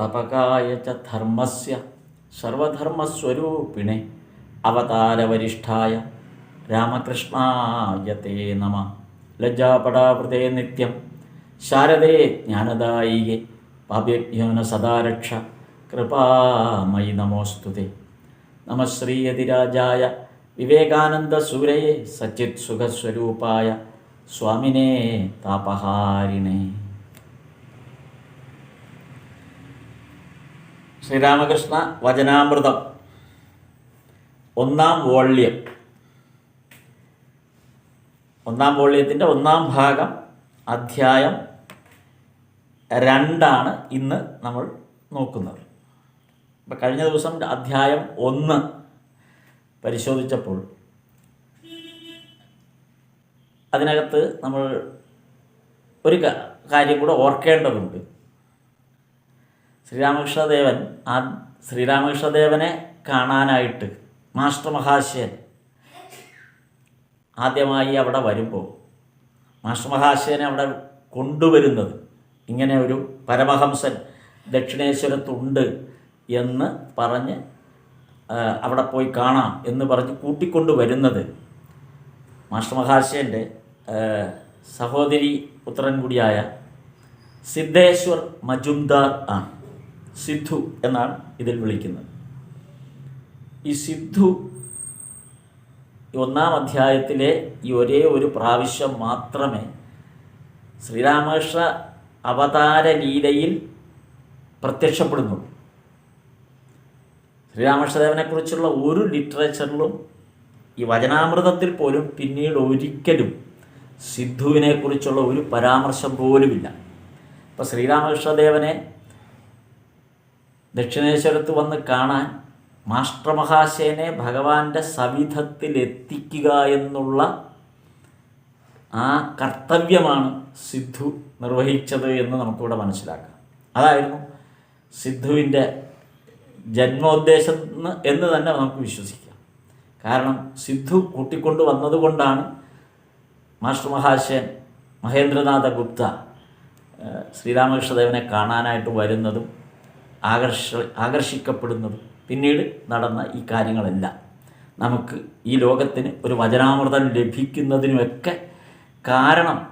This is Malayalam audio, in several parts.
തപകായ ച അവതാരവരിഷ്ഠായ രാമകൃഷ്ണായ തേ നമ. ലജ്ജാപടാവൃതേ നിത്യം. ശാരദേ ജ്ഞാനദായികെ. പാപ്യജ്ഞാന സദാരക്ഷ. സദാ രക്ഷ കൃപാമയി നമോസ്തുതേ നമ ശ്രീയതിരാജായ വിവേകാനന്ദസൂരയെ സച്ചിത് സുഖസ്വരൂപായ സ്വാമിനേ താപഹാരിണേ. ശ്രീരാമകൃഷ്ണ വചനാമൃതം. ഒന്നാം വോള്യം. ഒന്നാം വോള്യത്തിന്റെ ഒന്നാം ഭാഗം അധ്യായം രണ്ടാണ് ഇന്ന് നമ്മൾ നോക്കുന്നത്. ഇപ്പം കഴിഞ്ഞ ദിവസം അധ്യായം ഒന്ന് പരിശോധിച്ചപ്പോൾ അതിനകത്ത് നമ്മൾ ഒരു കാര്യം കൂടെ ഓർക്കേണ്ടതുണ്ട്. ശ്രീരാമകൃഷ്ണദേവൻ ആ ശ്രീരാമകൃഷ്ണദേവനെ കാണാനായിട്ട് മാസ്റ്റർ മഹാശയൻ ആദ്യമായി അവിടെ വരുമ്പോൾ മാസ്റ്റർ മഹാശയനെ അവിടെ കൊണ്ടുവരുന്നത് ഇങ്ങനെ ഒരു പരമഹംസൻ ദക്ഷിണേശ്വരത്തുണ്ട് എന്ന് പറഞ്ഞ് അവിടെ പോയി കാണാം എന്ന് പറഞ്ഞ് കൂട്ടിക്കൊണ്ടു വരുന്നത് മാസ്റ്റർ മഹാശയന്റെ സഹോദരി പുത്രൻ കൂടിയായ സിദ്ധേശ്വർ മജുംദാർ ആണ്. സിദ്ധു എന്നാണ് ഇതിൽ വിളിക്കുന്നത്. ഈ സിദ്ധു ഒന്നാം അധ്യായത്തിലെ ഈ ഒരേ ഒരു പ്രാവശ്യം മാത്രമേ ശ്രീരാമകൃഷ്ണ അവതാരലീലയിൽ പ്രത്യക്ഷപ്പെടുന്നുള്ളൂ. ശ്രീരാമകൃഷ്ണദേവനെക്കുറിച്ചുള്ള ഒരു ലിറ്ററേച്ചറിലും ഈ വചനാമൃതത്തിൽ പോലും പിന്നീട് ഒരിക്കലും സിദ്ധുവിനെക്കുറിച്ചുള്ള ഒരു പരാമർശം പോലുമില്ല. അപ്പോൾ ശ്രീരാമകൃഷ്ണദേവനെ ദക്ഷിണേശ്വരത്ത് വന്ന് കാണാൻ മാസ്റ്റർ മഹാശയനെ ഭഗവാന്റെ സവിധത്തിലെത്തിക്കുക എന്നുള്ള ആ കർത്തവ്യമാണ് സിദ്ധു നിർവഹിച്ചത് എന്ന് നമുക്കിവിടെ മനസ്സിലാക്കാം. അതായിരുന്നു സിദ്ധുവിന്റെ ജന്മോദ്ദേശം എന്ന് തന്നെ നമുക്ക് വിശ്വസിക്കാം. കാരണം സിദ്ധു കൂട്ടിക്കൊണ്ട് വന്നതുകൊണ്ടാണ് മാസ്റ്റർ മഹാശയൻ മഹേന്ദ്രനാഥ ഗുപ്ത ശ്രീരാമകൃഷ്ണദേവനെ കാണാനായിട്ട് വരുന്നതും ആകർഷ ആകർഷിക്കപ്പെടുന്നത്. പിന്നീട് നടന്ന ഈ കാര്യങ്ങളെല്ലാം നമുക്ക് ഈ ലോകത്തിന് ഒരു വചനാമൃതം ലഭിക്കുന്നതിനുമൊക്കെ കാരണം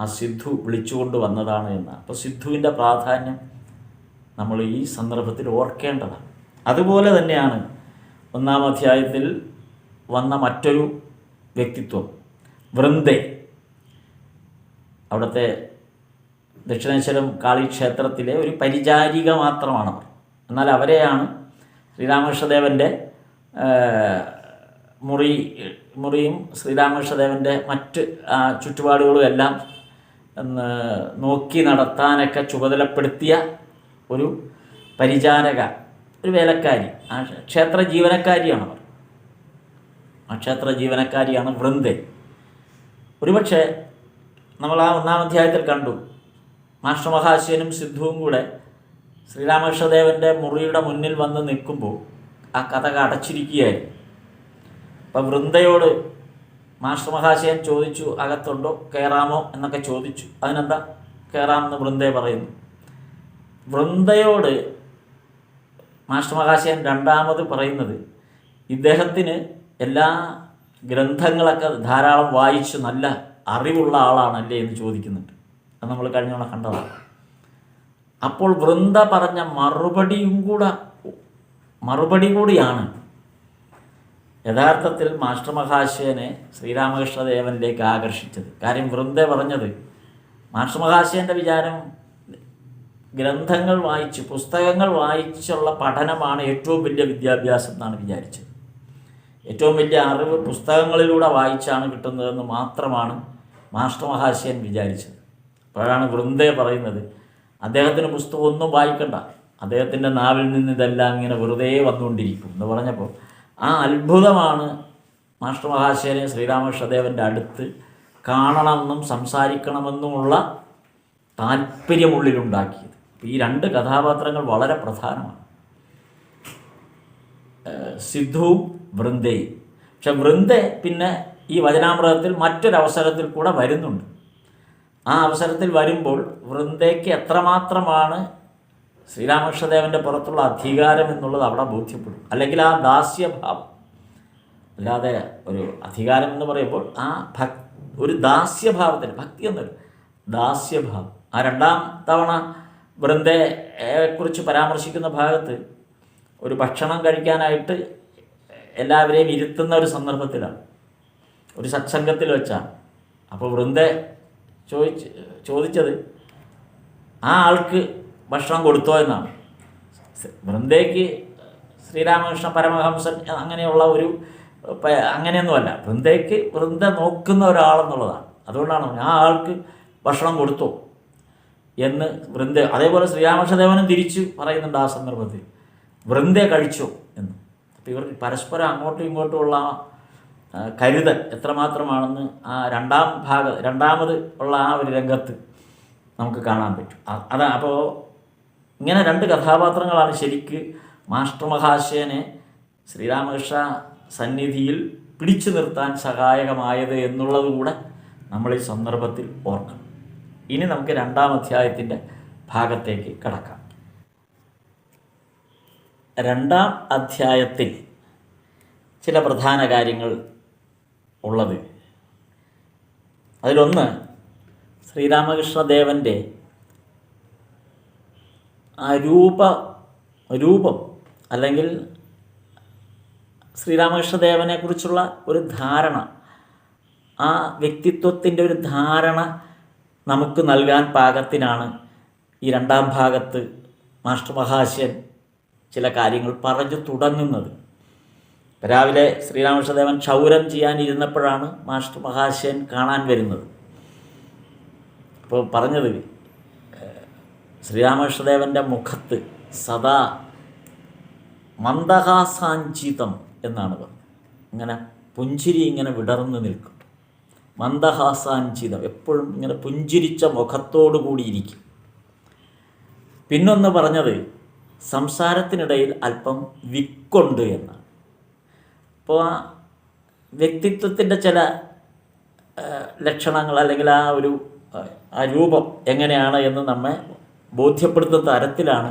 ആ സിദ്ധു വിളിച്ചുകൊണ്ട് വന്നതാണ് എന്നാണ്. അപ്പോൾ സിദ്ധുവിന്റെ പ്രാധാന്യം നമ്മൾ ഈ സന്ദർഭത്തിൽ ഓർക്കേണ്ടതാണ്. അതുപോലെ തന്നെയാണ് ഒന്നാം അധ്യായത്തിൽ വന്ന മറ്റൊരു വ്യക്തിത്വം വൃന്ദേ. അവിടുത്തെ ദക്ഷിണേശ്വരം കാളി ക്ഷേത്രത്തിലെ ഒരു പരിചാരിക മാത്രമാണ് എന്നാൽ അവരെയാണ് ശ്രീരാമകൃഷ്ണദേവന്റെ മുറി മുറിയും ശ്രീരാമകൃഷ്ണദേവന്റെ മറ്റ് ചുറ്റുപാടുകളും എല്ലാം നോക്കി നടത്താനൊക്കെ ചുമതലപ്പെടുത്തിയ ഒരു പരിചാരക ഒരു വേലക്കാരി. ആ ക്ഷേത്ര ജീവനക്കാരിയാണ് അവർ. ആ ക്ഷേത്ര ജീവനക്കാരിയാണ് വൃന്ദേ ഒരുപക്ഷെ നമ്മൾ ആ ഒന്നാം അധ്യായത്തിൽ കണ്ടു മാസ്റ്റർ മഹാശയനും സിദ്ധുവും കൂടെ ശ്രീരാമകൃഷ്ണദേവന്റെ മുറിയുടെ മുന്നിൽ വന്ന് നിൽക്കുമ്പോൾ ആ കഥ അടച്ചിരിക്കുകയായിരുന്നു അപ്പം വൃന്ദയോട് മാസ്റ്റർ മഹാശയൻ ചോദിച്ചു അകത്തുണ്ടോ? കയറാമോ എന്നൊക്കെ ചോദിച്ചു. അതിനെന്താ? കയറാമെന്ന് വൃന്ദയെ പറയുന്നു. വൃന്ദയോട് മാസ്റ്റർ മഹാശയൻ രണ്ടാമത് പറയുന്നത് ഇദ്ദേഹത്തിന് എല്ലാ ഗ്രന്ഥങ്ങളൊക്കെ ധാരാളം വായിച്ച് നല്ല അറിവുള്ള ആളാണല്ലേ എന്ന് ചോദിക്കുന്നുണ്ട്. അത് നമ്മൾ കഴിഞ്ഞോളം കണ്ടതാണ് അപ്പോൾ വൃന്ദ പറഞ്ഞ മറുപടിയും കൂടെ മറുപടി കൂടിയാണ്. യഥാർത്ഥത്തിൽ മാസ്റ്റർ മഹാശയനെ ശ്രീരാമകൃഷ്ണദേവനിലേക്ക് ആകർഷിച്ചത്. കാര്യം വൃന്ദ പറഞ്ഞത് മാസ്റ്റർ മഹാശയന്റെ വിചാരം ഗ്രന്ഥങ്ങൾ വായിച്ച് പുസ്തകങ്ങൾ വായിച്ചുള്ള പഠനമാണ് ഏറ്റവും വലിയ വിദ്യാഭ്യാസം എന്നാണ് വിചാരിച്ചത്. ഏറ്റവും വലിയ അറിവ് പുസ്തകങ്ങളിലൂടെ വായിച്ചാണ് കിട്ടുന്നതെന്ന് മാത്രമാണ് മാസ്റ്റർ മഹാശയൻ വിചാരിച്ചത്. അപ്പോഴാണ് വൃന്ദേ പറയുന്നത്. അദ്ദേഹത്തിന് പുസ്തകം ഒന്നും വായിക്കണ്ട. അദ്ദേഹത്തിന്റെ നാവിൽ നിന്ന് ഇതെല്ലാം ഇങ്ങനെ വെറുതെ വന്നുകൊണ്ടിരിക്കും എന്ന് പറഞ്ഞപ്പോൾ ആ അത്ഭുതമാണ് മാസ്റ്റർ മഹാശയനെ ശ്രീരാമകൃഷ്ണദേവന്റെ അടുത്ത് കാണണമെന്നും സംസാരിക്കണമെന്നുമുള്ള താല്പര്യമുള്ളിലുണ്ടാക്കിയത്. ഈ രണ്ട് കഥാപാത്രങ്ങൾ വളരെ പ്രധാനമാണ്. സിദ്ധു സിദ്ധുവും വൃന്ദയും പക്ഷെ വൃന്ദ പിന്നെ ഈ വചനാമൃതത്തിൽ മറ്റൊരവസരത്തിൽ കൂടെ വരുന്നുണ്ട്. ആ അവസരത്തിൽ വരുമ്പോൾ വൃന്ദയ്ക്ക് എത്രമാത്രമാണ് ശ്രീരാമകൃഷ്ണദേവന്റെ പുറത്തുള്ള അധികാരം എന്നുള്ളത് അവിടെ ബോധ്യപ്പെടും. അല്ലെങ്കിൽ ആ ദാസ്യഭാവം അല്ലാതെ ഒരു അധികാരം എന്ന് പറയുമ്പോൾ ആ ഭക് ഒരു ദാസ്യഭാവത്തിന് ഭക്തി എന്നൊരു ദാസ്യഭാവം. ആ രണ്ടാം തവണ വൃന്ദയെക്കുറിച്ച് പരാമർശിക്കുന്ന ഭാഗത്ത് ഒരു ഭക്ഷണം കഴിക്കാനായിട്ട് എല്ലാവരെയും ഇരുത്തുന്ന ഒരു സന്ദർഭത്തിലാണ്. ഒരു സത്സംഗത്തിൽ വെച്ചാണ്. അപ്പോൾ വൃന്ദ ചോദിച്ച് ചോദിച്ചത് ആ ആൾക്ക് ഭക്ഷണം കൊടുത്തോ എന്നാണ്. വൃന്ദയ്ക്ക് ശ്രീരാമകൃഷ്ണ പരമഹംസൻ അങ്ങനെയുള്ള ഒരു അങ്ങനെയൊന്നുമല്ല. വൃന്ദയ്ക്ക് വൃന്ദ നോക്കുന്ന ഒരാളെന്നുള്ളതാണ്. അതുകൊണ്ടാണ് ആ ആൾക്ക് ഭക്ഷണം കൊടുത്തോ എന്ന് വൃന്ദ അതേപോലെ ശ്രീരാമകൃഷ്ണദേവനും തിരിച്ചു പറയുന്നുണ്ട് ആ സന്ദർഭത്തിൽ. വൃന്ദ കഴിച്ചോ എന്ന്. അപ്പോൾ ഇവർ പരസ്പരം അങ്ങോട്ടും ഇങ്ങോട്ടുമുള്ള കരുതൽ എത്രമാത്രമാണെന്ന് ആ രണ്ടാം ഭാഗ രണ്ടാമത് ഉള്ള ആ ഒരു രംഗത്ത് നമുക്ക് കാണാൻ പറ്റും. അതാ അപ്പോൾ ഇങ്ങനെ രണ്ട് കഥാപാത്രങ്ങളാണ് ശരിക്ക് മാസ്റ്റർ മഹാശയനെ ശ്രീരാമകൃഷ്ണ സന്നിധിയിൽ പിടിച്ചു നിർത്താൻ സഹായകമായത് എന്നുള്ളത് കൂടെ നമ്മൾ ഈ സന്ദർഭത്തിൽ ഓർക്കണം. ഇനി നമുക്ക് രണ്ടാം അധ്യായത്തിന്റെ ഭാഗത്തേക്ക് കടക്കാം. രണ്ടാം അധ്യായത്തിൽ ചില പ്രധാന കാര്യങ്ങൾ ഉള്ളത്. അതിലൊന്ന് ശ്രീരാമകൃഷ്ണദേവന്റെ ആ രൂപ രൂപം അല്ലെങ്കിൽ ശ്രീരാമകൃഷ്ണദേവനെ കുറിച്ചുള്ള ഒരു ധാരണ ആ വ്യക്തിത്വത്തിന്റെ ഒരു ധാരണ നമുക്ക് നൽകാൻ പാകത്തിനാണ് ഈ രണ്ടാം ഭാഗത്ത് മാസ്റ്റർ മഹാശയൻ ചില കാര്യങ്ങൾ പറഞ്ഞു തുടങ്ങുന്നത്. രാവിലെ ശ്രീരാമകൃഷ്ണദേവൻ ക്ഷൗരം ചെയ്യാനിരുന്നപ്പോഴാണ് മാസ്റ്റർ മഹാശയൻ കാണാൻ വരുന്നത്. അപ്പോൾ പറഞ്ഞത് ശ്രീരാമകൃഷ്ണദേവന്റെ മുഖത്ത് സദാ മന്ദഹാസാഞ്ചിതം എന്നാണ് പറഞ്ഞത്. ഇങ്ങനെ പുഞ്ചിരി ഇങ്ങനെ വിടർന്നു നിൽക്കും. മന്ദഹാസാഞ്ചിതം എപ്പോഴും ഇങ്ങനെ പുഞ്ചിരിച്ച മുഖത്തോടു കൂടിയിരിക്കും പിന്നൊന്ന് പറഞ്ഞത് സംസാരത്തിനിടയിൽ അല്പം വിക്കൊണ്ട് എന്നാണ്. അപ്പോൾ ആ വ്യക്തിത്വത്തിന്റെ ചില ലക്ഷണങ്ങൾ അല്ലെങ്കിൽ ആ ഒരു ആ, രൂപം എങ്ങനെയാണ് എന്ന് നമ്മെ ബോധ്യപ്പെടുത്തുന്ന തരത്തിലാണ്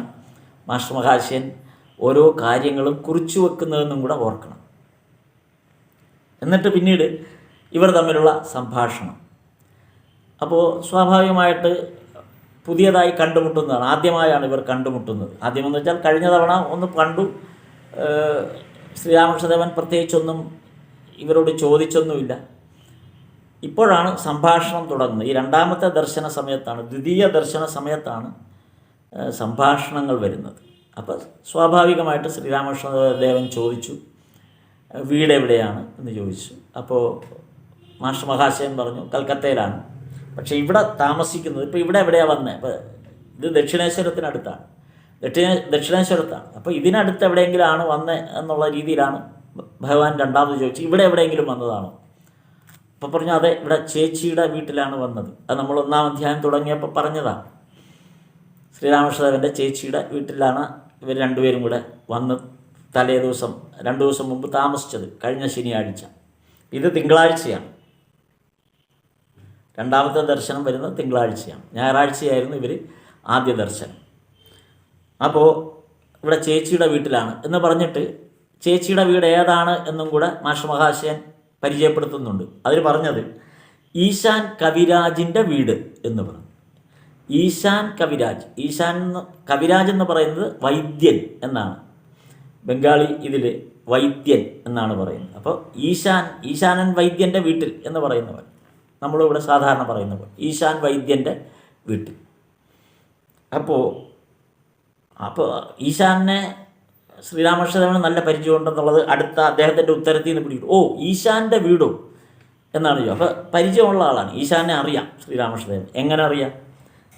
മാസ്റ്റർ മഹാശയൻ ഓരോ കാര്യങ്ങളും കുറിച്ചു വെക്കുന്നതെന്നും കൂടെ ഓർക്കണം. എന്നിട്ട് പിന്നീട് ഇവർ തമ്മിലുള്ള സംഭാഷണം. അപ്പോൾ സ്വാഭാവികമായിട്ട് പുതിയതായി കണ്ടുമുട്ടുന്നതാണ്. ആദ്യമായാണ് ഇവർ കണ്ടുമുട്ടുന്നത്. ആദ്യമെന്ന് വെച്ചാൽ കഴിഞ്ഞ തവണ ഒന്ന് കണ്ടു ശ്രീരാമകൃഷ്ണദേവൻ പ്രത്യേകിച്ചൊന്നും ഇവരോട് ചോദിച്ചൊന്നുമില്ല. ഇപ്പോഴാണ് സംഭാഷണം തുടങ്ങുന്നത്. ഈ രണ്ടാമത്തെ ദർശന സമയത്താണ് ദ്വിതീയ ദർശന സമയത്താണ് സംഭാഷണങ്ങൾ വരുന്നത്. അപ്പോൾ സ്വാഭാവികമായിട്ട് ശ്രീരാമകൃഷ്ണദേവൻ ചോദിച്ചു വീട് എവിടെയാണ് എന്ന് ചോദിച്ചു. അപ്പോൾ മാഷ്ട്ര മഹാശയൻ പറഞ്ഞു കൽക്കത്തയിലാണ് പക്ഷേ ഇവിടെ താമസിക്കുന്നത് ഇപ്പോൾ ഇവിടെ എവിടെയാണ് വന്നത് ഇത് ദക്ഷിണേശ്വരത്തിനടുത്താണ്. ദക്ഷിണ ദക്ഷിണേശ്വരത്താണ്. അപ്പോൾ ഇതിനടുത്ത് എവിടെയെങ്കിലും ആണ് വന്നത് എന്നുള്ള രീതിയിലാണ് ഭഗവാൻ രണ്ടാമത് ചോദിച്ചു ഇവിടെ എവിടെയെങ്കിലും വന്നതാണോ? അപ്പോൾ പറഞ്ഞു അതെ ഇവിടെ ചേച്ചിയുടെ വീട്ടിലാണ് വന്നത്. അത് നമ്മൾ ഒന്നാം അധ്യായം തുടങ്ങിയപ്പോൾ പറഞ്ഞതാണ് ശ്രീരാമകൃഷ്ണദേവന്റെ ചേച്ചിയുടെ വീട്ടിലാണ് ഇവർ രണ്ടുപേരും കൂടെ വന്ന് തലേ ദിവസം രണ്ട് ദിവസം മുമ്പ് താമസിച്ചത് കഴിഞ്ഞ ശനിയാഴ്ച. ഇത് തിങ്കളാഴ്ചയാണ്. രണ്ടാമത്തെ ദർശനം വരുന്നത് തിങ്കളാഴ്ചയാണ്. ഞായറാഴ്ചയായിരുന്നു ഇവർ ആദ്യ ദർശനം. അപ്പോൾ ഇവിടെ ചേച്ചിയുടെ വീട്ടിലാണ് എന്ന് പറഞ്ഞിട്ട് ചേച്ചിയുടെ വീട് ഏതാണ് എന്നും കൂടെ മാഷ് മഹാശയൻ പരിചയപ്പെടുത്തുന്നുണ്ട്. അതിൽ പറഞ്ഞത് ഈശാൻ കവിരാജിന്റെ വീട് എന്ന് പറഞ്ഞു. ഈശാൻ കവിരാജ്. ഈശാൻ കവിരാജ് എന്ന് പറയുന്നത് വൈദ്യൻ എന്നാണ്. ബംഗാളി ഇതിൽ വൈദ്യൻ എന്നാണ് പറയുന്നത്. അപ്പോൾ ഈശാൻ ഈശാനൻ വൈദ്യന്റെ വീട്ടിൽ എന്ന് പറയുന്ന പോലെ നമ്മളിവിടെ സാധാരണ പറയുന്ന ഈശാൻ വൈദ്യന്റെ വീട്ടിൽ. അപ്പോൾ അപ്പോൾ ഈശാനെ ശ്രീരാമകൃഷ്ണദേവന് നല്ല പരിചയമുണ്ടെന്നുള്ളത് അടുത്ത അദ്ദേഹത്തിന്റെ ഉത്തരത്തിൽ നിന്ന് പിടിക്കും ഓ ഈശാന്റെ വീടോ എന്നാണ് ചോദിച്ചത്. അപ്പോൾ പരിചയമുള്ള ആളാണ്. ഈശാനെ അറിയാം ശ്രീരാമകൃഷ്ണദേവൻ എങ്ങനെ അറിയാം?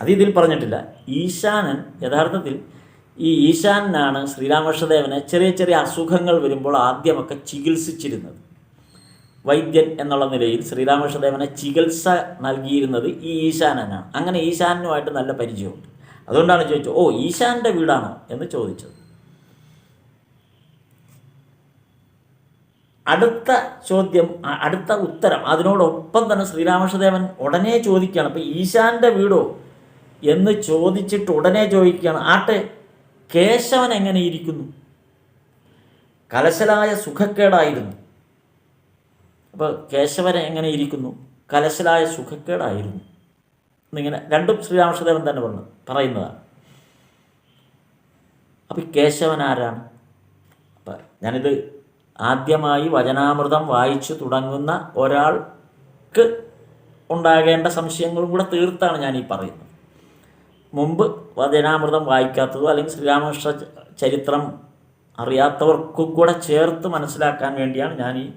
അത് ഇതിൽ പറഞ്ഞിട്ടില്ല. ഈശാനൻ യഥാർത്ഥത്തിൽ ഈ ഈശാനാണ് ശ്രീരാമകൃഷ്ണദേവനെ ചെറിയ ചെറിയ അസുഖങ്ങൾ വരുമ്പോൾ ആദ്യമൊക്കെ ചികിത്സിച്ചിരുന്നത്. വൈദ്യൻ എന്നുള്ള നിലയിൽ ശ്രീരാമകൃഷ്ണദേവനെ ചികിത്സ നൽകിയിരുന്നത് ഈ ഈശാനനാണ്. അങ്ങനെ ഈശാനുമായിട്ട് നല്ല പരിചയമുണ്ട്. അതുകൊണ്ടാണ് ചോദിച്ചത് ഓ ഈശാന്റെ വീടാണോ? എന്ന് ചോദിച്ചത്. അടുത്ത ചോദ്യം അടുത്ത ഉത്തരം അതിനോടൊപ്പം തന്നെ ശ്രീരാമകൃഷ്ണദേവൻ ഉടനെ ചോദിക്കുകയാണ് അപ്പോൾ ഈശാന്റെ വീടോ? എന്ന് ചോദിച്ചിട്ട് ഉടനെ ചോദിക്കുകയാണ് ആട്ടെ കേശവൻ എങ്ങനെ ഇരിക്കുന്നു? കലശലായ സുഖക്കേടായിരുന്നു. അപ്പോൾ കേശവൻ എങ്ങനെ ഇരിക്കുന്നു? കലശലായ സുഖക്കേടായിരുന്നു. എന്നിങ്ങനെ രണ്ടും ശ്രീരാമകൃഷ്ണദേവൻ തന്നെ പറഞ്ഞു പറയുന്നതാണ്. അപ്പം കേശവൻ ആരാണ്? അപ്പം ഞാനിത് ആദ്യമായി വചനാമൃതം വായിച്ചു തുടങ്ങുന്ന ഒരാൾക്ക് ഉണ്ടാകേണ്ട സംശയങ്ങളും കൂടെ തീർത്താണ് ഞാൻ ഈ പറയുന്നത്. മുമ്പ് വചനാമൃതം വായിക്കാത്തതോ അല്ലെങ്കിൽ ശ്രീരാമകൃഷ്ണ ചരിത്രം അറിയാത്തവർക്കും കൂടെ ചേർത്ത് മനസ്സിലാക്കാൻ വേണ്ടിയാണ് ഞാൻ ഈ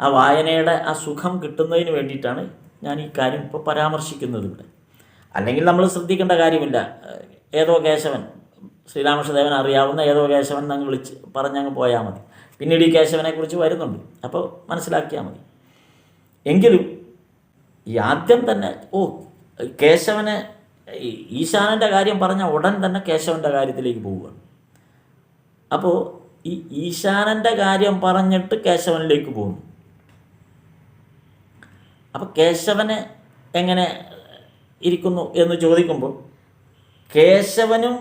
ആ വായനയുടെ ആ സുഖം കിട്ടുന്നതിന് വേണ്ടിയിട്ടാണ് ഞാൻ ഈ കാര്യം ഇപ്പോൾ പരാമർശിക്കുന്നത് ഇവിടെ. അല്ലെങ്കിൽ നമ്മൾ ശ്രദ്ധിക്കേണ്ട കാര്യമില്ല. ഏതോ കേശവൻ ശ്രീരാമകൃഷ്ണദേവൻ അറിയാവുന്ന ഏതോ കേശവൻ അങ്ങ് വിളിച്ച് പറഞ്ഞങ്ങ് പോയാൽ മതി. പിന്നീട് ഈ കേശവനെക്കുറിച്ച് വരുന്നുണ്ട്. അപ്പോൾ മനസ്സിലാക്കിയാൽ മതി. എങ്കിലും ഈ ആദ്യം തന്നെ ഓ കേശവനെ ഈശാനന്റെ കാര്യം പറഞ്ഞ ഉടൻ തന്നെ കേശവന്റെ കാര്യത്തിലേക്ക് പോവുകയാണ് അപ്പോൾ ഈ ഈശാനന്റെ കാര്യം പറഞ്ഞിട്ട് കേശവനിലേക്ക് പോകുന്നു. അപ്പോൾ കേശവനെ എങ്ങനെ ഇരിക്കുന്നു എന്ന് ചോദിക്കുമ്പോൾ കേശവനും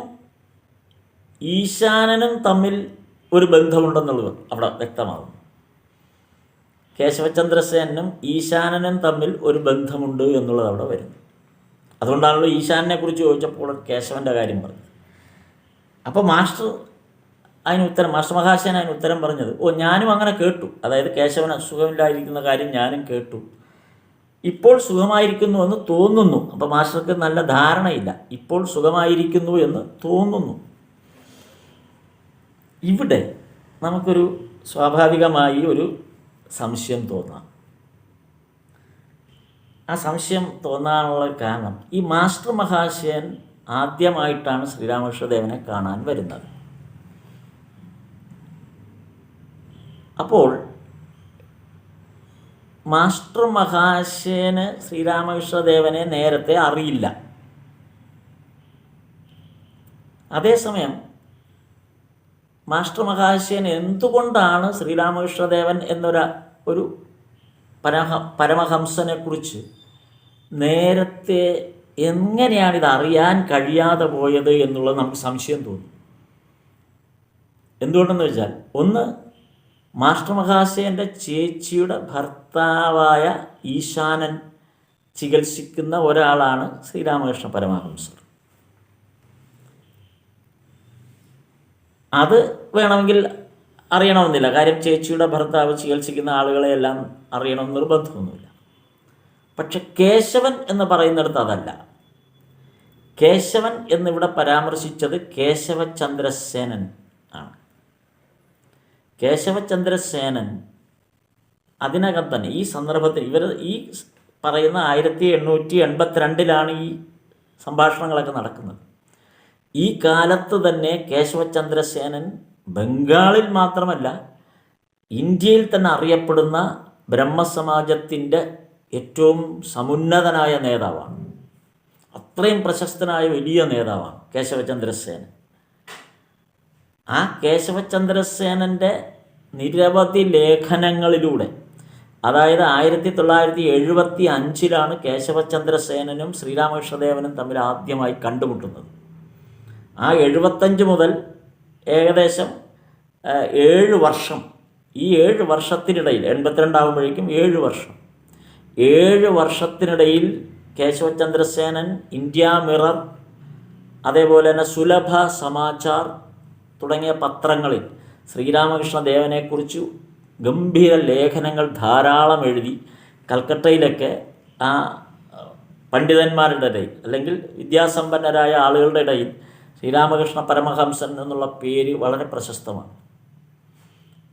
ഈശാനനും തമ്മിൽ ഒരു ബന്ധമുണ്ടെന്നുള്ളത് അവിടെ വ്യക്തമാകുന്നു. കേശവചന്ദ്രസേനും ഈശാനനും തമ്മിൽ ഒരു ബന്ധമുണ്ട് എന്നുള്ളത് അവിടെ വരുന്നു. അതുകൊണ്ടാണല്ലോ ഈശാനെ കുറിച്ച് ചോദിച്ചപ്പോൾ കേശവന്റെ കാര്യം പറഞ്ഞത്. അപ്പോൾ മാസ്റ്റർ അതിന് ഉത്തരം മാസ്റ്റർ മഹാശയൻ അതിന് ഉത്തരം പറഞ്ഞത് ഓ ഞാനും അങ്ങനെ കേട്ടു. അതായത് കേശവൻ അസുഖമില്ലായിരിക്കുന്ന കാര്യം ഞാനും കേട്ടു. ഇപ്പോൾ സുഖമായിരിക്കുന്നു എന്ന് തോന്നുന്നു. അപ്പോൾ മാസ്റ്റർക്ക് നല്ല ധാരണയില്ല. ഇപ്പോൾ സുഖമായിരിക്കുന്നു എന്ന് തോന്നുന്നു. ഇവിടെ നമുക്കൊരു സ്വാഭാവികമായി ഒരു സംശയം തോന്നാം. ആ സംശയം തോന്നാനുള്ള കാരണം ഈ മാസ്റ്റർ മഹാശയൻ ആദ്യമായിട്ടാണ് ശ്രീരാമകൃഷ്ണദേവനെ കാണാൻ വരുന്നത്. അപ്പോൾ മാസ്റ്റർ മഹാശയന് ശ്രീരാമകൃഷ്ണദേവനെ നേരത്തെ അറിയില്ല. അതേസമയം മാസ്റ്റർ മഹാശയൻ എന്തുകൊണ്ടാണ് ശ്രീരാമകൃഷ്ണദേവൻ എന്നൊരു ഒരു പരമഹ പരമഹംസനെ കുറിച്ച് നേരത്തെ എങ്ങനെയാണ് ഇത് അറിയാൻ കഴിയാതെ പോയത് എന്നുള്ളത് നമുക്ക് സംശയം തോന്നും. എന്തുകൊണ്ടെന്ന് വെച്ചാൽ ഒന്ന് മാസ്റ്റർ മഹാശയന്റെ ചേച്ചിയുടെ ഭർത്താവായ ഈശാനൻ ചികിത്സിക്കുന്ന ഒരാളാണ് ശ്രീരാമകൃഷ്ണ പരമഹംസർ. അത് വേണമെങ്കിൽ അറിയണമെന്നില്ല. കാര്യം ചേച്ചിയുടെ ഭർത്താവ് ചികിത്സിക്കുന്ന ആളുകളെയെല്ലാം അറിയണം നിർബന്ധമൊന്നുമില്ല. പക്ഷെ കേശവൻ എന്ന് പറയുന്നിടത്ത് അതല്ല. കേശവൻ എന്നിവിടെ പരാമർശിച്ചത് കേശവചന്ദ്രസേനൻ. കേശവചന്ദ്രസേനൻ. അതിനകം തന്നെ ഈ സന്ദർഭത്തിൽ ഇവർ ഈ പറയുന്ന ആയിരത്തി എണ്ണൂറ്റി എൺപത്തിരണ്ടിലാണ് ഈ സംഭാഷണങ്ങളൊക്കെ നടക്കുന്നത്. ഈ കാലത്ത് തന്നെ കേശവചന്ദ്രസേനൻ ബംഗാളിൽ മാത്രമല്ല ഇന്ത്യയിൽ തന്നെ അറിയപ്പെടുന്ന ബ്രഹ്മസമാജത്തിന്റെ ഏറ്റവും സമുന്നതനായ നേതാവാണ്. അത്രയും പ്രശസ്തനായ വലിയ നേതാവാണ് കേശവചന്ദ്രസേനൻ. ആ കേശവചന്ദ്രസേനന്റെ നിരവധി ലേഖനങ്ങളിലൂടെ. അതായത് ആയിരത്തി തൊള്ളായിരത്തി എഴുപത്തി അഞ്ചിലാണ് കേശവചന്ദ്രസേനനും ശ്രീരാമകൃഷ്ണദേവനും തമ്മിൽ ആദ്യമായി കണ്ടുമുട്ടുന്നത്. ആ എഴുപത്തഞ്ച് മുതൽ ഏകദേശം ഏഴ് വർഷം ഈ ഏഴ് വർഷത്തിനിടയിൽ എൺപത്തിരണ്ടാകുമ്പോഴേക്കും ഏഴ് വർഷം ഏഴ് വർഷത്തിനിടയിൽ കേശവചന്ദ്രസേനൻ ഇന്ത്യ മിറർ അതേപോലെ തന്നെ സുലഭ സമാചാർ തുടങ്ങിയ പത്രങ്ങളിൽ ശ്രീരാമകൃഷ്ണദേവനെക്കുറിച്ച് ഗംഭീര ലേഖനങ്ങൾ ധാരാളം എഴുതി കൽക്കട്ടയിലൊക്കെ ആ പണ്ഡിതന്മാരുടെ ഇടയിൽ അല്ലെങ്കിൽ വിദ്യാസമ്പന്നരായ ആളുകളുടെ ഇടയിൽ ശ്രീരാമകൃഷ്ണ പരമഹംസൻ എന്നുള്ള പേര് വളരെ പ്രശസ്തമാണ്.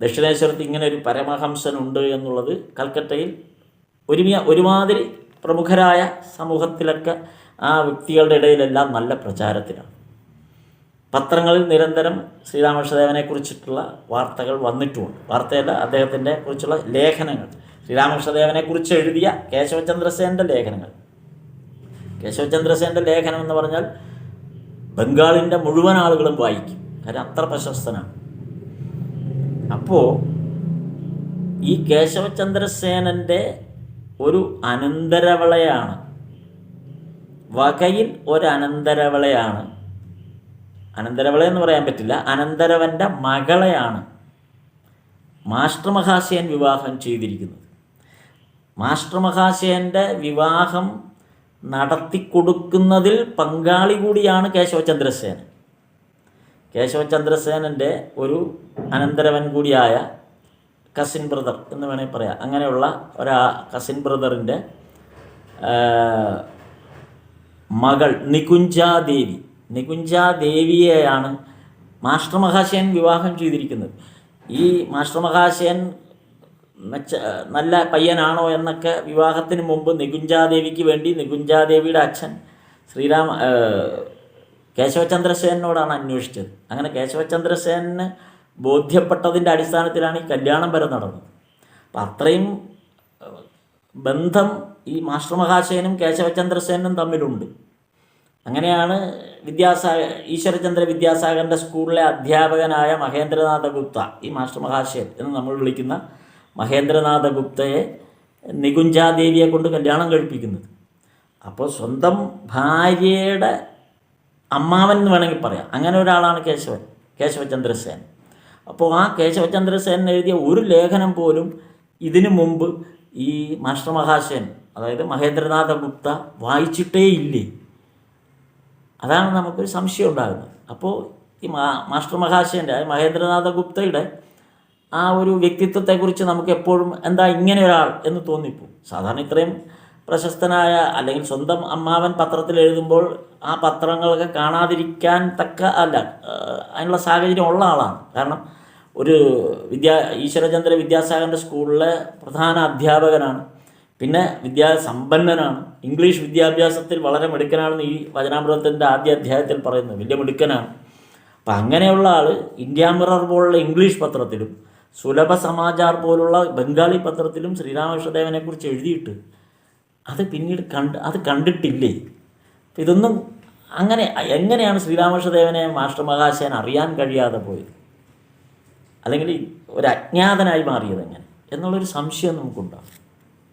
ദക്ഷിണേശ്വരത്ത് ഇങ്ങനെ ഒരു പരമഹംസൻ ഉണ്ട് എന്നുള്ളത് കൽക്കട്ടയിൽ ഒരുമിയ ഒരുമാതിരി പ്രമുഖരായ സമൂഹത്തിലൊക്കെ ആ വ്യക്തികളുടെ ഇടയിലെല്ലാം നല്ല പ്രചാരത്തിലാണ്. പത്രങ്ങളിൽ നിരന്തരം ശ്രീരാമകൃഷ്ണദേവനെ കുറിച്ചിട്ടുള്ള വാർത്തകൾ വന്നിട്ടുമുണ്ട്. വാർത്തയല്ല അദ്ദേഹത്തിന്റെ കുറിച്ചുള്ള ലേഖനങ്ങൾ. ശ്രീരാമകൃഷ്ണദേവനെ കുറിച്ച് എഴുതിയ കേശവചന്ദ്രസേന്റെ ലേഖനങ്ങൾ. കേശവചന്ദ്രസേന്റെ ലേഖനം എന്ന് പറഞ്ഞാൽ ബംഗാളിന്റെ മുഴുവൻ ആളുകളും വായിക്കും. കാര്യം അത്ര പ്രശസ്തനാണ്. അപ്പോൾ ഈ കേശവചന്ദ്രസേനന്റെ ഒരു അനന്തരവളയാണ്. വകയിൽ ഒരു അനന്തരവളയാണ് അനന്തരവളെ എന്ന് പറയാൻ പറ്റില്ല. അനന്തരവന്റെ മകളെയാണ് മാസ്റ്റർ മഹാശയൻ വിവാഹം ചെയ്തിരിക്കുന്നത്. മാസ്റ്റർ മഹാശയന്റെ വിവാഹം നടത്തിക്കൊടുക്കുന്നതിൽ പങ്കാളി കൂടിയാണ് കേശവചന്ദ്രസേനൻ. കേശവചന്ദ്രസേനന്റെ ഒരു അനന്തരവൻ കൂടിയായ കസിൻ ബ്രദർ എന്ന് വേണമെങ്കിൽ പറയാം. അങ്ങനെയുള്ള ഒരാ കസിൻ ബ്രദറിന്റെ മകൾ നികുഞ്ചാദേവി. നികുഞ്ചാദേവിയെയാണ് മാഷ്ട്ര മഹാശയൻ വിവാഹം ചെയ്തിരിക്കുന്നത്. ഈ മാഷ്ട്ര മഹാശയൻ മെച്ച നല്ല പയ്യനാണോ എന്നൊക്കെ വിവാഹത്തിന് മുമ്പ് നികുഞ്ചാദേവിക്ക് വേണ്ടി നികുഞ്ചാദേവിയുടെ അച്ഛൻ ശ്രീരാമ കേശവചന്ദ്രസേനോടാണ് അന്വേഷിച്ചത്. അങ്ങനെ കേശവചന്ദ്രസേനന് ബോധ്യപ്പെട്ടതിന്റെ അടിസ്ഥാനത്തിലാണ് ഈ കല്യാണം വരെ നടന്നത്. അപ്പം അത്രയും ബന്ധം ഈ മാഷ്ട്ര മഹാശയനും കേശവചന്ദ്രസേനും തമ്മിലുണ്ട്. അങ്ങനെയാണ് വിദ്യാസാഗ ഈശ്വരചന്ദ്ര വിദ്യാസാഗറിന്റെ സ്കൂളിലെ അധ്യാപകനായ മഹേന്ദ്രനാഥ ഗുപ്ത ഈ മാസ്റ്റർ മഹാശയൻ എന്ന് നമ്മൾ വിളിക്കുന്ന മഹേന്ദ്രനാഥ ഗുപ്തയെ നികുഞ്ചാദേവിയെ കൊണ്ട് കല്യാണം കഴിപ്പിക്കുന്നത്. അപ്പോൾ സ്വന്തം ഭാര്യയുടെ അമ്മാവൻ എന്ന് വേണമെങ്കിൽ പറയാം. അങ്ങനെ ഒരാളാണ് കേശവൻ കേശവചന്ദ്രസേൻ. അപ്പോൾ ആ കേശവചന്ദ്രസേൻ എഴുതിയ ഒരു ലേഖനം പോലും ഇതിനു മുമ്പ് ഈ മാസ്റ്റർ മഹാശയൻ അതായത് മഹേന്ദ്രനാഥ ഗുപ്ത വായിച്ചിട്ടേ ഇല്ലേ അതാണ് നമുക്കൊരു സംശയം ഉണ്ടാകുന്നത്. അപ്പോൾ ഈ മാ മാസ്റ്റർ മഹാശയന്റെ മഹേന്ദ്രനാഥ ഗുപ്തയുടെ ആ ഒരു വ്യക്തിത്വത്തെക്കുറിച്ച് നമുക്ക് എപ്പോഴും എന്താ ഇങ്ങനെ ഒരാൾ എന്ന് തോന്നിപ്പോ സാധാരണ ഇത്രയും പ്രശസ്തനായ അല്ലെങ്കിൽ സ്വന്തം അമ്മാവൻ പത്രത്തിൽ എഴുതുമ്പോൾ ആ പത്രങ്ങളൊക്കെ കാണാതിരിക്കാൻ തക്ക അല്ല അതിനുള്ള സാഹചര്യം ഉള്ള ആളാണ്. കാരണം ഒരു വിദ്യാ ഈശ്വരചന്ദ്ര വിദ്യാസാഗറിന്റെ സ്കൂളിലെ പ്രധാന അധ്യാപകനാണ്. പിന്നെ വിദ്യാ വിദ്യാസമ്പന്നനാണ് ഇംഗ്ലീഷ് വിദ്യാഭ്യാസത്തിൽ വളരെ മിടുക്കനാണെന്ന് ഈ വചനാമൃതത്തിന്റെ ആദ്യ അധ്യായത്തിൽ പറയുന്നത് വലിയ മിടുക്കനാണ്. അപ്പം അങ്ങനെയുള്ള ആൾ ഇന്ത്യ മിറർ പോലുള്ള ഇംഗ്ലീഷ് പത്രത്തിലും സുലഭ സമാചാർ പോലുള്ള ബംഗാളി പത്രത്തിലും ശ്രീരാമകൃഷ്ണദേവനെക്കുറിച്ച് എഴുതിയിട്ട് അത് പിന്നീട് കണ്ട് അത് കണ്ടിട്ടില്ലേ? ഇതൊന്നും അങ്ങനെ എങ്ങനെയാണ് ശ്രീരാമകൃഷ്ണദേവനെ മാസ്റ്റർ മഹാശയൻ അറിയാൻ കഴിയാതെ പോയത്? അല്ലെങ്കിൽ ഒരു അജ്ഞാതനായി മാറിയത് എങ്ങനെ എന്നുള്ളൊരു സംശയം നമുക്കുണ്ടാകും.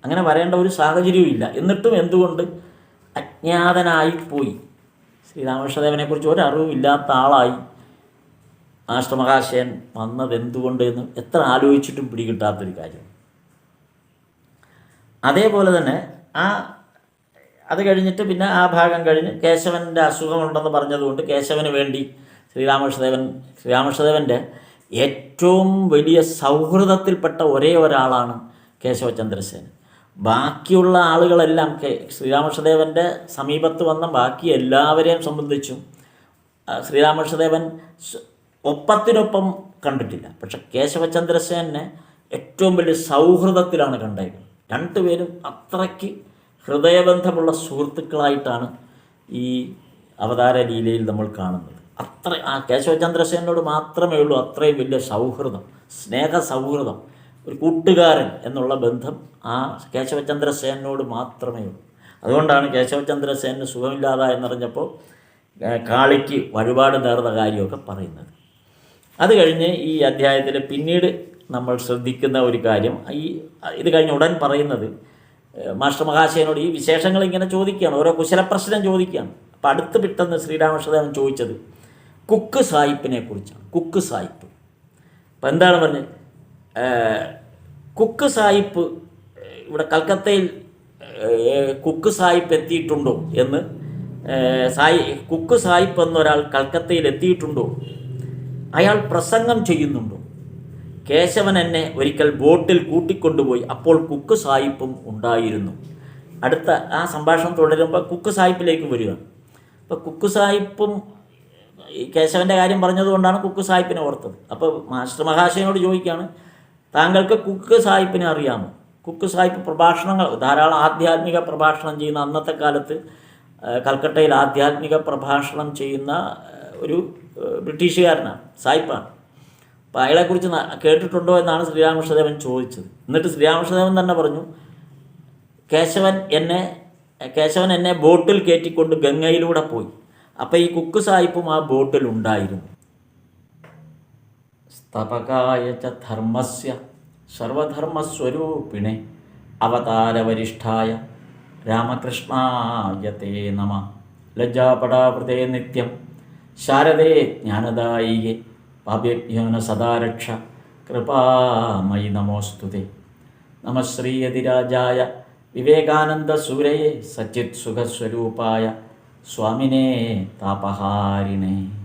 അങ്ങനെ വരേണ്ട ഒരു സാഹചര്യവും ഇല്ല. എന്നിട്ടും എന്തുകൊണ്ട് അജ്ഞാതനായി പോയി? ശ്രീരാമകൃഷ്ണദേവനെക്കുറിച്ച് ഒരറിവും ഇല്ലാത്ത ആളായി ആശ്രമകാശയൻ വന്നത് എന്തുകൊണ്ട് എന്ന് എത്ര ആലോചിച്ചിട്ടും പിടികിട്ടാത്തൊരു കാര്യം. അതേപോലെ തന്നെ ആ അത് കഴിഞ്ഞിട്ട് പിന്നെ ആ ഭാഗം കഴിഞ്ഞ് കേശവന്റെ അസുഖമുണ്ടെന്ന് പറഞ്ഞതുകൊണ്ട് കേശവന് വേണ്ടി ശ്രീരാമകൃഷ്ണദേവൻ ശ്രീരാമകൃഷ്ണദേവന്റെ ഏറ്റവും വലിയ സൗഹൃദത്തിൽപ്പെട്ട ഒരേ ഒരാളാണ് കേശവചന്ദ്രസേൻ ബാക്കിയുള്ള ആളുകളെല്ലാം കെ ശ്രീരാമകൃഷ്ണദേവന്റെ സമീപത്ത് വന്ന ബാക്കി എല്ലാവരെയും സംബന്ധിച്ചും ശ്രീരാമകൃഷ്ണദേവൻ ഒപ്പത്തിനൊപ്പം കണ്ടിട്ടില്ല. പക്ഷെ കേശവചന്ദ്രസേനെ ഏറ്റവും വലിയ സൗഹൃദത്തിലാണ് കണ്ടേക്കുന്നത് രണ്ടുപേരും അത്രയ്ക്ക് ഹൃദയബന്ധമുള്ള സുഹൃത്തുക്കളായിട്ടാണ് ഈ അവതാര ലീലയിൽ നമ്മൾ കാണുന്നത്. അത്ര ആ കേശവചന്ദ്രസേനോട് മാത്രമേ ഉള്ളൂ അത്രയും വലിയ സൗഹൃദം സ്നേഹ സൗഹൃദം ഒരു കൂട്ടുകാരൻ എന്നുള്ള ബന്ധം ആ കേശവചന്ദ്രസേനോട് മാത്രമേ ഉള്ളൂ. അതുകൊണ്ടാണ് കേശവചന്ദ്രസേനന് സുഖമില്ലാതെ എന്നറിഞ്ഞപ്പോൾ കാളിക്ക് വഴിപാട് നേർന്ന കാര്യമൊക്കെ പറയുന്നത്. അത് കഴിഞ്ഞ് ഈ അധ്യായത്തിൽ പിന്നീട് നമ്മൾ ശ്രദ്ധിക്കുന്ന ഒരു കാര്യം ഈ ഇത് കഴിഞ്ഞ് ഉടൻ പറയുന്നത് മാസ്റ്റർ മഹാശയനോട് ഈ വിശേഷങ്ങൾ ഇങ്ങനെ ചോദിക്കുകയാണ്. ഓരോ കുശലപ്രശ്നം ചോദിക്കുകയാണ്. അപ്പോൾ അടുത്ത് പെട്ടെന്ന് ശ്രീരാമകൃഷ്ണദേവൻ ചോദിച്ചത് കുക്ക് സായിപ്പിനെ കുറിച്ചാണ് കുക്ക് സായിപ്പ്. അപ്പം എന്താണ് പറഞ്ഞത്? കുക്ക് സായിപ്പ് ഇവിടെ കൽക്കത്തയിൽ കുക്ക് സായിപ്പ് എത്തിയിട്ടുണ്ടോ എന്ന് സായി കുക്ക് സായിപ്പ് എന്നൊരാൾ കൽക്കത്തയിൽ എത്തിയിട്ടുണ്ടോ? അയാൾ പ്രസംഗം ചെയ്യുന്നുണ്ടോ? കേശവൻ എന്നെ ഒരിക്കൽ ബോട്ടിൽ കൂട്ടിക്കൊണ്ടുപോയി അപ്പോൾ കുക്ക് സായിപ്പും ഉണ്ടായിരുന്നു. അടുത്ത ആ സംഭാഷണം തുടരുമ്പോൾ കുക്ക് സായിപ്പിലേക്ക് വരിക. അപ്പോൾ കുക്ക് സായിപ്പും കേശവന്റെ കാര്യം പറഞ്ഞതുകൊണ്ടാണ് കുക്ക് സായിപ്പിനെ ഓർത്തത്. അപ്പോൾ മാസ്റ്റർ മഹാശയനോട് ചോദിക്കുകയാണ് താങ്കൾക്ക് കുക്ക് സാഹിബിനെ അറിയാമോ? കുക്ക് സാഹിബ് പ്രഭാഷണങ്ങൾ ധാരാളം ആധ്യാത്മിക പ്രഭാഷണം ചെയ്യുന്ന അന്നത്തെ കാലത്ത് കൽക്കട്ടയിൽ ആധ്യാത്മിക പ്രഭാഷണം ചെയ്യുന്ന ഒരു ബ്രിട്ടീഷുകാരനാണ് സായിപ്പാണ് അപ്പോൾ അയാളെക്കുറിച്ച് കേട്ടിട്ടുണ്ടോ എന്നാണ് ശ്രീരാമകൃഷ്ണദേവൻ ചോദിച്ചത്. എന്നിട്ട് ശ്രീരാമകൃഷ്ണദേവൻ തന്നെ പറഞ്ഞു കേശവൻ എന്നെ കേശവൻ എന്നെ ബോട്ടിൽ കയറ്റിക്കൊണ്ട് ഗംഗയിലൂടെ പോയി. അപ്പോൾ ഈ കുക്ക് സായിപ്പും ആ ബോട്ടിൽ ഉണ്ടായിരുന്നു. സ്തപകായ ച സർവധർമ്മസ്വരൂപിണെ അവതാരവരിഷ്ഠായ രാമകൃഷ്ണായ തേ നമ. ലജ്ജാപടാവൃതേ നിത്യം. ശാരദേ ജ്ഞാനദായികെ. പാപ്യജ്ഞാന സദാരക്ഷ. കൃപാമയി നമോസ്തുതേ നമ ശ്രീയതിരാജായ വിവേകാനന്ദസൂരയെ സച്ചിത് സുഖസ്വരൂപായ സ്വാമിനേ താപഹാരിണേ.